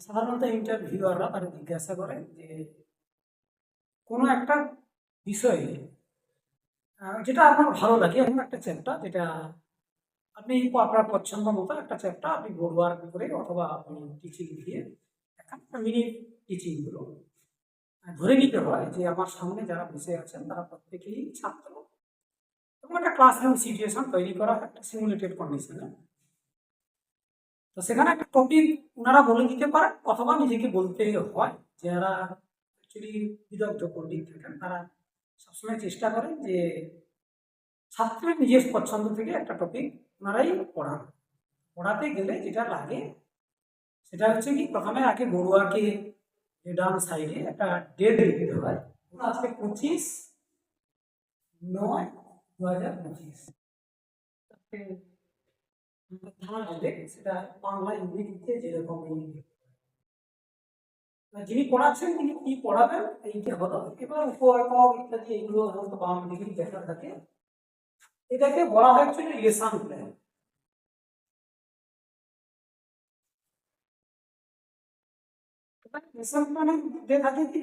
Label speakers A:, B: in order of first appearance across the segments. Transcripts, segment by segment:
A: সাধারণত ইন্টারভিউয়াররা তারা জিজ্ঞাসা করে যে, কোনো একটা বিষয়ে যেটা আপনার ভালো লাগে এমন একটা চ্যাপ্টার যেটা আপনি আপনার পছন্দ মতো একটা চ্যাপ্টার আপনি বোর্ড ওয়ার্ক করে অথবা আপনি টিচিং দিয়ে একটা মিনি টিচিংগুলো ধরে নিতে হয় যে, আমার সামনে যারা বসে আছেন তারা প্রত্যেকেই ছাত্র। এবং একটা ক্লাসরুম সিচুয়েশন তৈরি করা, একটা সিমুলেটেড কন্ডিশনে তো সেখানে একটা টপিক ওনারা বলে দিতে পারেন, অথবা নিজেকে বলতে হয় যারা অ্যাকচুয়ালি বিদগ্ধ পণ্ডিত থাকেন। তারা সবসময় চেষ্টা করেন যে ছাত্রের নিজের পছন্দ থেকে একটা টপিক ওনারাই পড়ান। পড়াতে গেলে যেটা লাগে, সেটা হচ্ছে কি, প্রথমে আগে বড়ুয়াকে ডান সাইডে একটা ডেট লিখতে হয়। আজকে পঁচিশ নয়, দু হাজার পঁচিশ। থার্সডে সেটা বাংলা ইংরেজিতে যেরকম যিনি পড়াচ্ছেন তিনি কি পড়াবেন এইটা হলো এবার ইত্যাদি এগুলো দিকে দেখা থাকে। এটাকে বলা লেসন প্ল্যান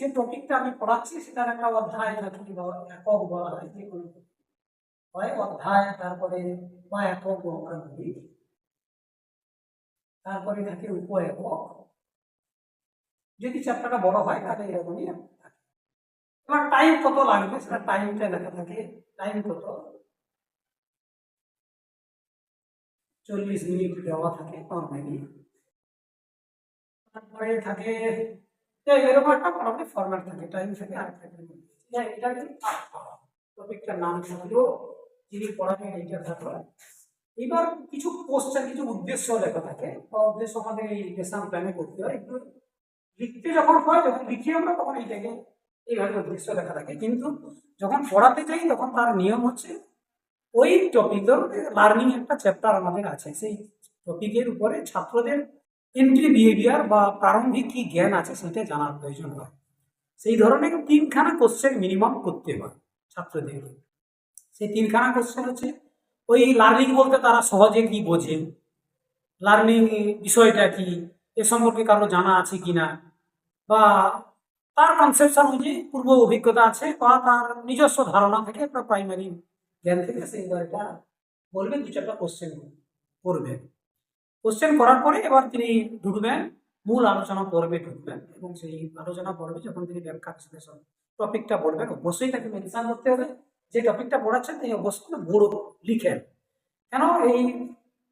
A: যে টপিকটা আমি পড়াচ্ছি, সেটার একটা অধ্যায় থাকে বা একক বলা হয় হয় অধ্যায়, তারপরে বা একক আমরা তারপরে থাকে উপ একক যদি চ্যাপ্টারটা বড় হয়, তাহলে এরকমই থাকে। এবার টাইম কত লাগবে? সেটা টাইমটা লেখা থাকে। টাইম কত? চল্লিশ মিনিট দেওয়া থাকে নর্মালি তারপরে থাকে এরকম একটা মোটামুটি ফরম্যাট থাকে। টাইম থাকে আর এটা টপিকটার নাম থাকলেও যিনি পড়াবেন এইটা থাকল এবার কিছু কোশ্চেন কিছু উদ্দেশ্য লেখা থাকে। বা উদ্দেশ্য আমাদের এই লেসন প্ল্যানে করতে হয়। একটু লিখতে যখন হয়, যখন লিখি আমরা, তখন এইটাকে এইভাবে উদ্দেশ্য লেখা থাকে। কিন্তু যখন পড়াতে যাই, তখন তার নিয়ম হচ্ছে, ওই টপিকের লার্নিং একটা চ্যাপ্টার আমাদের আছে। সেই টপিকের উপরে ছাত্রদের এন্ট্রি বিহেভিয়ার বা প্রারম্ভিক কি জ্ঞান আছে, সেটা জানার প্রয়োজন হয়। সেই ধরনের তিনখানা কোশ্চেন মিনিমাম করতে হয় ছাত্রদের। সেই তিনখানা কোশ্চেন হচ্ছে ওই লার্নিং বলতে তারা সহজে কি বোঝে? লার্নিং বিষয়টা কি? এ সম্পর্কে কারও জানা আছে কিনা বা তার কনসেপশন অনুযায়ী পূর্ব অভিজ্ঞতা আছে বা তার নিজস্ব ধারণা থেকে একটা প্রাইমারি জ্ঞান থেকে সেই এটা বলবেন দু চারটা কোশ্চেন করবেন কোশ্চেন করার পরে এবার তিনি ঢুকবেন, মূল আলোচনা পর্বে ঢুকবেন এবং সেই আলোচনা পর্বে যখন তিনি ব্যাখ্যা বিশ্লেষণ টপিকটা বলবেন, অবশ্যই তাকে মেনশন করতে হবে। যে টপিকটা পড়াচ্ছেন তিনি অবশ্যই বড় লিখেন। কেন? এই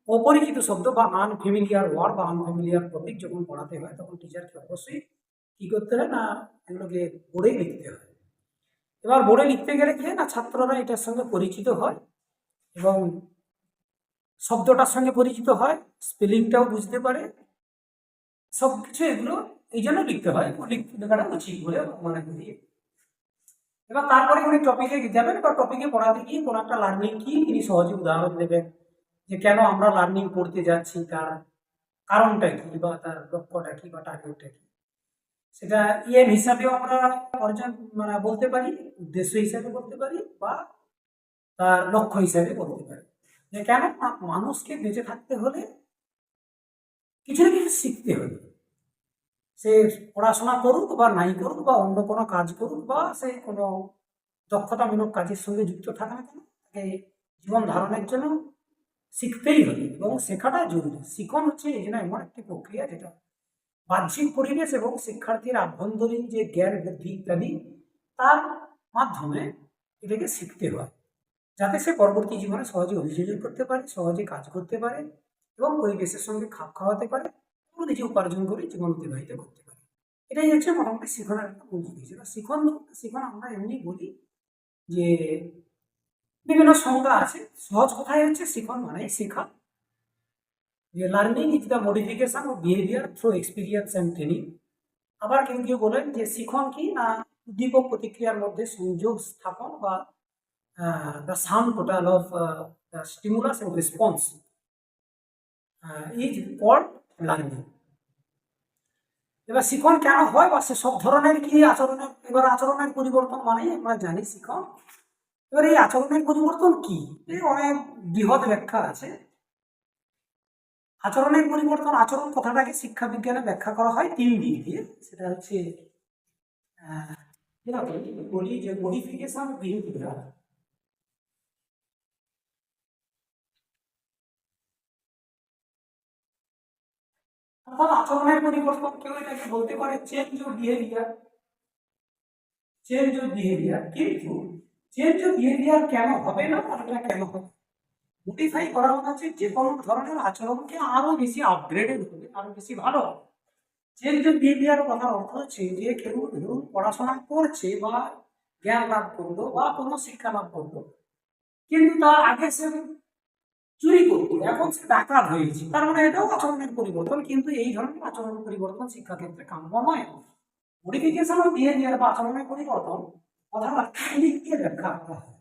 A: অপরিচিত শব্দ বা আনফেমিলিয়ার ওয়ার্ড বা আনফেমিলিয়ার টপিক যখন পড়াতে হয়, তখন টিচারকে অবশ্যই কী করতে হয় না, এগুলোকে বোর্ডেই লিখতে হয়। এবার বোর্ডে লিখতে গেলে কি না, ছাত্ররা এটার সঙ্গে পরিচিত হয় এবং শব্দটার সঙ্গে পরিচিত হয় স্পেলিংটাও বুঝতে পারে। সব কিছু এগুলো এই জন্য লিখতে হয়। লিখতে লেখাটা উচিত বলে মনে করি। এবার তারপরে উনি টপিকে যাবেন, এবার টপিকে পড়াতে গিয়ে কোনো একটা লার্নিং কি তিনি সহজে উদাহরণ দেবেন, যে কেন আমরা লার্নিং করতে যাচ্ছি, তার কারণটা কি বা তার লক্ষ্যটা কি বা টার্গেটটা কি? সেটা ইএম হিসাবেও আমরা অর্জন মানে বলতে পারি, উদ্দেশ্য হিসাবে বলতে পারি বা তার লক্ষ্য হিসাবে বলতে পারি। যে কেন মানুষকে বেঁচে থাকতে হলে কিছু না কিছু শিখতে হবে। সে পড়াশোনা করুক বা নাই করুক বা অন্য কোনো কাজ করুক বা সে কোনো দক্ষতামূলক কাজের সঙ্গে যুক্ত থাকে না কেন, তাকে জীবন ধারণের জন্য শিখতেই হবে এবং শেখাটা জরুরি। শিখন হচ্ছে এই জন্য এমন একটি প্রক্রিয়া যেটা বাহ্যিক পরিবেশ এবং শিক্ষার্থীর আভ্যন্তরীণ যে জ্ঞান, বুদ্ধি ইত্যাদি, তার মাধ্যমে এটাকে শিখতে হয়, যাতে সে পরবর্তী জীবনে সহজে অভিযোজন করতে পারে, সহজে কাজ করতে পারে এবং পরিবেশের সঙ্গে খাপ খাওয়াতে পারে। এবং নিজে উপার্জন করে জীবন অতিবাহিত করতে পারে। এটাই হচ্ছে মোটামুটি শিখনের একটা মূল জিনিস। এবার শিখন শিখন আমরা এমনি বলি যে বিভিন্ন সংজ্ঞা আছে। সহজ কথাই হচ্ছে শিখন মানেই শেখা। যে learning is the modification of behaviour through experience and training আবার কেউ কেউ বলেন যে শিখন কি না উদ্দীপক প্রতিক্রিয়ার মধ্যে সংযোগ, স্থাপন বা the sum total of the stimulus and response is called learning এবার শিখন কেন হয় বা সে সব ধরনের কি আচরণের, এবার আচরণের পরিবর্তন মানেই আমরা জানি শিখন। এবার এই আচরণের পরিবর্তন কি? এই অনেক বৃহৎ ব্যাখ্যা আছে। আচরণের পরিবর্তন, আচরণ কথাটাকে শিক্ষা বিজ্ঞানে ব্যাখ্যা করা হয় তিন দিক দিয়ে। সেটা হচ্ছে বলি? যে মডিফিকেশন বিহেভিয়ার। অর্থাৎ আচরণের পরিবর্তন কেউ এটাকে বলতে পারে change of behaviour change of behaviour কিন্তু চেঞ্জ অফ বিহেভিয়ার কেন হবে না? এটা কেন হবে? মডিফাই করা হচ্ছে যে কোনো ধরনের আচরণকে আরও বেশি আপগ্রেডেড হবে, আরও বেশি ভালো চেঞ্জ অফ বিহেভিয়ার কথার অর্থ হচ্ছে যে কেউ ধরুন পড়াশোনা করছে বা জ্ঞান লাভ করল বা কোনো শিক্ষা লাভ করল। কিন্তু তার আগে সে চুরি করতো এখন সে ডাকাত হয়েছে। তার মানে এটাও আচরণের পরিবর্তন, কিন্তু এই ধরনের আচরণ পরিবর্তন শিক্ষাক্ষেত্রে কাম্য নয় মডিফিকেশন অফ বিহেভিয়ার বা আচরণের পরিবর্তন কথাটা দিক ব্যাখ্যা করা হয়।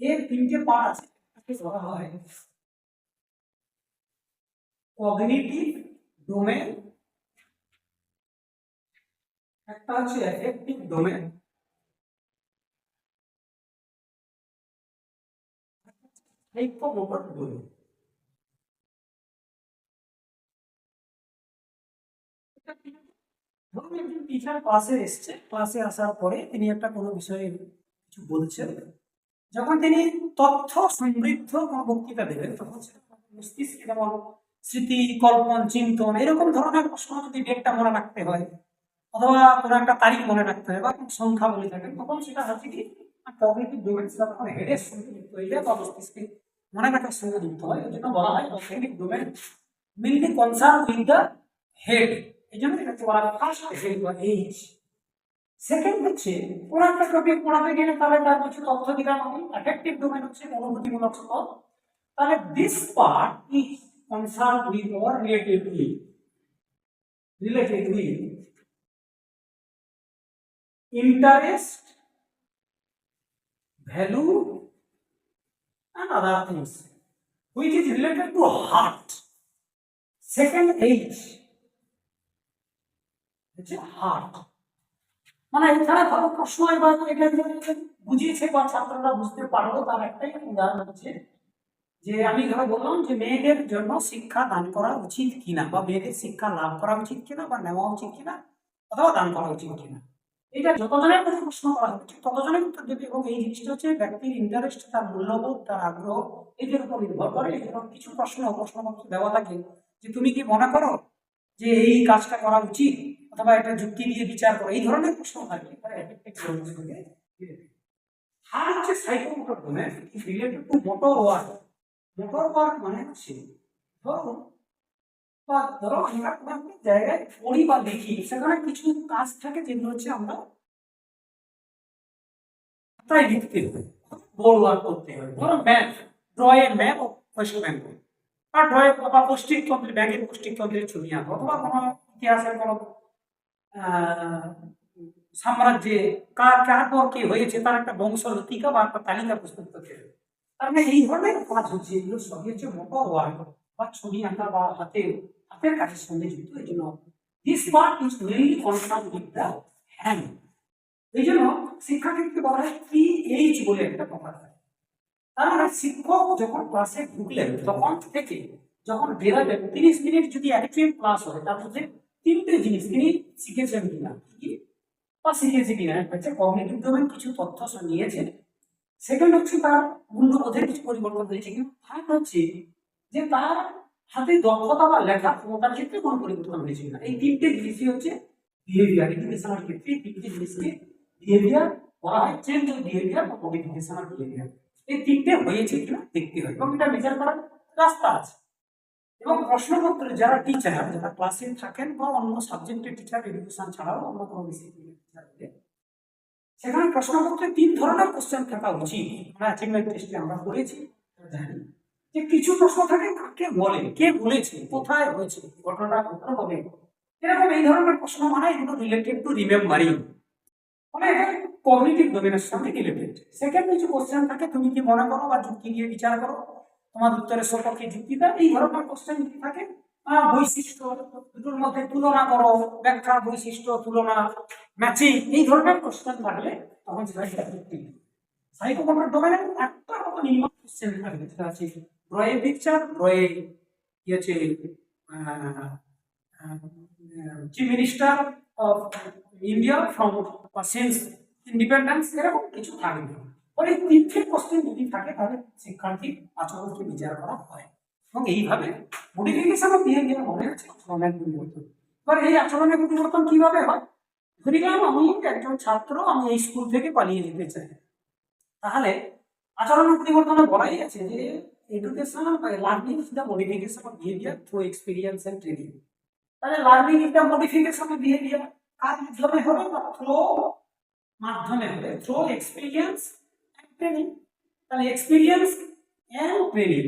A: এর তিনটে পার্ট আছে বলা হয় কগনিটিভ ডোমেন একটা হচ্ছে এফেক্টিভ ডোমেন মোটর ডোমেন ধরুন একজন টিচার ক্লাসে এসছে ক্লাসে আসার পরে তিনি একটা কোনো বিষয়ে কিছু বলছেন। যখন তিনি তথ্য সমৃদ্ধ কোনো বক্তৃতা দেবেন, তখন যেমন স্মৃতি, কল্পন, চিন্তন, এরকম ধরনের প্রশ্ন যদি ডেটটা মনে রাখতে হয়, অথবা কোনো একটা তারিখ মনে রাখতে হয়, বা কোনো সংখ্যা বলে থাকেন, তখন সেটা হচ্ছে কি কগনিটিভ ডোমেন সেটা তখন হেডের সঙ্গে যুক্ত হয়ে যায়, বা মনে রাখার সঙ্গে যুক্ত হয়। এই জন্য বলা হয় cognitive domain mainly concern with the head এই জন্য এটাকে বলা হয় ফার্স্ট হেড বা এইচ সেকেন্ড হচ্ছে, কোনো একটা টপিক পড়াতে গেলে তাহলে তার কিছু তথ্য দিলাম আমি। এফেক্টিভ ডোমেন হচ্ছে অনুভূতিমূলক তথ্য তাহলে this part is concern with or related with related with interest value and other things which is related to heart. Second age হচ্ছে হার্ট মানে এখানে ধরো প্রশ্ন এবার এটা বুঝিয়েছে বা ছাত্ররা বুঝতে পারল, তার একটাই উদাহরণ হচ্ছে যে আমি ধরো বললাম যে মেয়েদের জন্য শিক্ষা দান করা উচিত কিনা বা মেয়েদের শিক্ষা লাভ করা উচিত কিনা বা নেওয়া উচিত কিনা অথবা দান করা উচিত কিনা। এটা যতজনের কাছে প্রশ্ন করা হবে ততজনের উত্তর দেবে এবং এই জিনিসটা হচ্ছে ব্যক্তির ইন্টারেস্ট তার মূল্যবোধ, তার আগ্রহ, এদের উপর নির্ভর করে। এবং কিছু প্রশ্ন, প্রশ্নপত্র দেওয়া থাকে যে তুমি কি মনে করো যে এই কাজটা করা উচিত অথবা একটা যুক্তি দিয়ে বিচার করো, এই ধরনের প্রশ্ন থাকে। আর হচ্ছে psychomotor domain related to motor work motor work মানে হচ্ছে ধরো বা ধরো আমরা কোনো একটা জায়গায় পড়ি বা দেখি সেখানে কিছু কাজ থাকে যেগুলো হচ্ছে আমরা তাই লিখতে হবে। বোর্ড ওয়ার্ক করতে হবে। ধরো map draw map West Bengal আর ড্রয়ে বা পৌষ্টিকতন্ত্রের ব্যাংকের পৌষ্টিকতন্ত্রের ছবি আঁকো। অথবা কোনো ইতিহাসের কোনো আহ, সাম্রাজ্যে কার কার পর কি হয়েছে তার একটা বংশলতিকা বা একটা তালিকা প্রস্তুত করতে হবে। তার মানে এই ধরনের কাজ হচ্ছে এগুলো সবই হচ্ছে মোটর ওয়ার্ক বা ছবি আঁকা বা হাতে হাতের কাজের সঙ্গে যুক্ত এই জন্য this part is mainly concern with the hand এই জন্য শিক্ষাক্ষেত্রে বলা হয় কি এইচ বলে একটা কথা থাকে তার মানে শিক্ষক যখন ক্লাসে ঢুকলেন, তখন থেকে যখন বেরোবেন, তিরিশ মিনিট যদি অ্যাক্টিভ ক্লাস হয়, তার মধ্যে তিনটে জিনিস তিনি শিখেছেন কিনা? কি বা শিখেছে কিনা? হচ্ছে কগনিটিভ ডোমেন কিছু তথ্য নিয়েছেন সেকেন্ড হচ্ছে তার মূল্যবোধের কিছু পরিবর্তন হয়েছে। কিন্তু থার্ড হচ্ছে যে তার হাতে দক্ষতা বা লেখার ক্ষমতার ক্ষেত্রে কোনো পরিবর্তন হয়েছে কিনা এই তিনটে জিনিসই হচ্ছে বিহেভিয়ার এডুকেশনাল ক্ষেত্রে তিনটে জিনিসকে বিহেভিয়ার বলা হয় চেঞ্জ অফ বিহেভিয়ার বা মডিফিকেশনাল বিহেভিয়ার এই তিনটে হয়েছে কিনা দেখতে হয় এবং এটা বিচার করার রাস্তা আছে। এবং প্রশ্নপত্রে যারা টিচার যারা ক্লাসে থাকেন বা অন্য সাবজেক্টের টিচার এডুকেশন ছাড়াও অন্য কোনো বিষয় টিচার সেখানে প্রশ্নপত্রে তিন ধরনের কোশ্চেন থাকা উচিত। আমরা অ্যাচিভমেন্ট টেস্টে আমরা করেছি। জানি যে কিছু প্রশ্ন থাকে, কাকে বলে, কে বলেছে, কোথায় হয়েছে, ঘটনাটা ঘটনা হবে? এরকম এই ধরনের প্রশ্ন মানে এগুলো রিলেটেড টু রিমেম্বারিং মানে এটা কগনিটিভ ডোমেনের সঙ্গে রিলেটেড সেকেন্ড কিছু কোশ্চেন থাকে, তুমি কি মনে করো বা যুক্তি দিয়ে বিচার করো? তোমার উত্তরের সপক্ষে যুক্তি দাও। এই ধরনের কোশ্চেন থাকে বৈশিষ্ট্য দুটোর মধ্যে তুলনা করো, ব্যাখ্যা, বৈশিষ্ট্য, তুলনা ম্যাচিং এই ধরনের কোশ্চেন থাকলে তখন সেটা যুক্তি। সাইকোমোটর ডোমেনে একটা মতো মিনিমাম কোশ্চেন থাকবে সেটা আছে ড্রয়ে পিকচার ড্রয়ে কি হচ্ছে chief minister of India from since independence এরকম কিছু থাকবে ফলে তিনটে কোশ্চেন যদি থাকে, তাহলে শিক্ষার্থীর আচরণকে বিচার করা হয়। এবং এইভাবে মডিফিকেশন অফ বিহেভিয়ার মনে হচ্ছে আচরণের পরিবর্তন। এবার এই আচরণের পরিবর্তন কীভাবে হয়? ধরে গেলাম আমি একজন ছাত্র, আমি এই স্কুল থেকে পালিয়ে যেতে চাই। তাহলে আচরণের পরিবর্তনে বলাই আছে যে education learning is the modification of behaviour through experience and training তাহলে learning is the modification of behaviour কার মাধ্যমে হবে না থ্রো মাধ্যমে হবে থ্রো এক্সপিরিয়েন্স এন্ড ট্রেনিং তাহলে এক্সপিরিয়েন্স এন্ড ট্রেনিং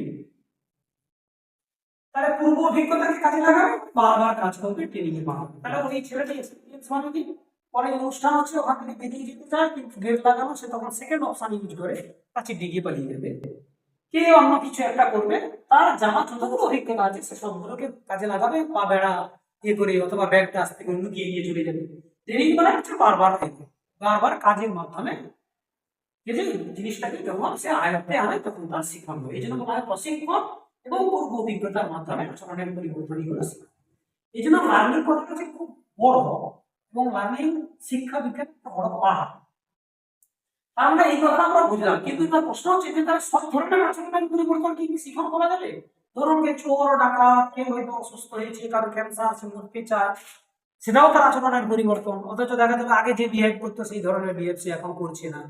A: তাহলে পূর্ব অভিজ্ঞতাকে কাজে লাগাবে? বারবার কাজ করবে ট্রেনিং এর মাধ্যমে। তাহলে ওই ছেলেটি এক্সপিরিয়েন্স মানে কি? পরে অনুষ্ঠান হচ্ছে, ওখান থেকে বেরিয়ে যেতে চায়, কিন্তু গেট লাগানো, সে তখন সেকেন্ড অপশন ইউজ করে কাছে ডিগিয়ে পালিয়ে যাবে। কে অন্য কিছু একটা করবে, তার জামা যতগুলো অভিজ্ঞতা আছে সে সবগুলোকে কাজে লাগাবে, পা বেড়া ইয়ে করে অথবা ব্যাগটা আস্তে করে লুকিয়ে নিয়ে চলে যাবে। ট্রেনিং মানে হচ্ছে বারবার বারবার কাজের মাধ্যমে এই জিনিসটাকে যখন সে আয়ত্তে আনে, তখন তার হয়। এই জন্য হয় প্রশিক্ষণ এবং পূর্ব অভিজ্ঞতার মাধ্যমে আচরণের পরিবর্তনই শিক্ষা এই জন্য লার্নিং কথাটা খুব বড় এবং লার্নিং শিক্ষা বিজ্ঞান একটা বড় পাহাড় মানে এই কথা আমরা বুঝলাম। কিন্তু তার প্রশ্ন হচ্ছে যে তার সব ধরনের আচরণের পরিবর্তন কি কি শিখন করা যাবে? ধরুন কে চোর, ডাকাত, কেউ হয়তো অসুস্থ হয়েছে, কারও ক্যান্সার সে মরতে চায় সেটাও তার আচরণের পরিবর্তন। অথচ দেখা যাবে আগে যে বিহেভ করতো সেই ধরনের বিহেভ সে এখন করছে না।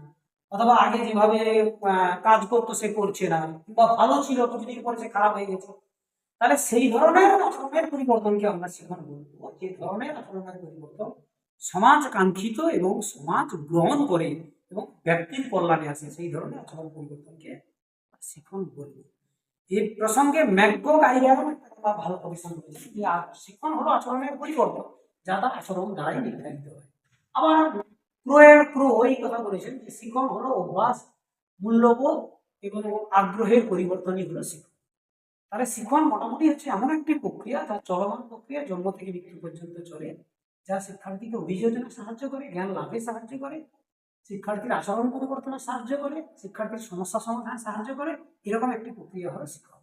A: অথবা আগে যেভাবে কাজ করতো সে করছে না। বা ভালো ছিল, কিছুদিন পরে সে খারাপ হয়ে গেছে। তাহলে সেই ধরনের আচরণের পরিবর্তনকে আমরা শিখন বলব। যে ধরনের আচরণের পরিবর্তন সমাজ কাঙ্ক্ষিত এবং সমাজ গ্রহণ করে এবং ব্যক্তির কল্যাণে আসে সেই ধরনের আচরণ পরিবর্তনকে শিখন বলব এই প্রসঙ্গে ম্যাকগোগ আইডিয়ার ভালো গবেষণা করেছে যে শিক্ষণ হলো আচরণের পরিবর্তন, যা তার আচরণ দ্বারাই নির্ধারিত হয়। আবার ক্রোয়ের ক্রো এই কথা বলেছেন যে, শিক্ষণ হলো অভ্যাস, মূল্যবোধ এবং আগ্রহের পরিবর্তনই হলো শিক্ষণ। তাহলে শিক্ষণ মোটামুটি হচ্ছে এমন একটি প্রক্রিয়া, যা চলমান প্রক্রিয়া জন্ম থেকে মৃত্যু পর্যন্ত চলে, যা শিক্ষার্থীকে অভিযোজনে সাহায্য করে, জ্ঞান লাভে সাহায্য করে শিক্ষার্থীর আচরণ পরিবর্তনে সাহায্য করে, শিক্ষার্থীর সমস্যা সমাধানে সাহায্য করে, এরকম একটি প্রক্রিয়া হলো শিক্ষা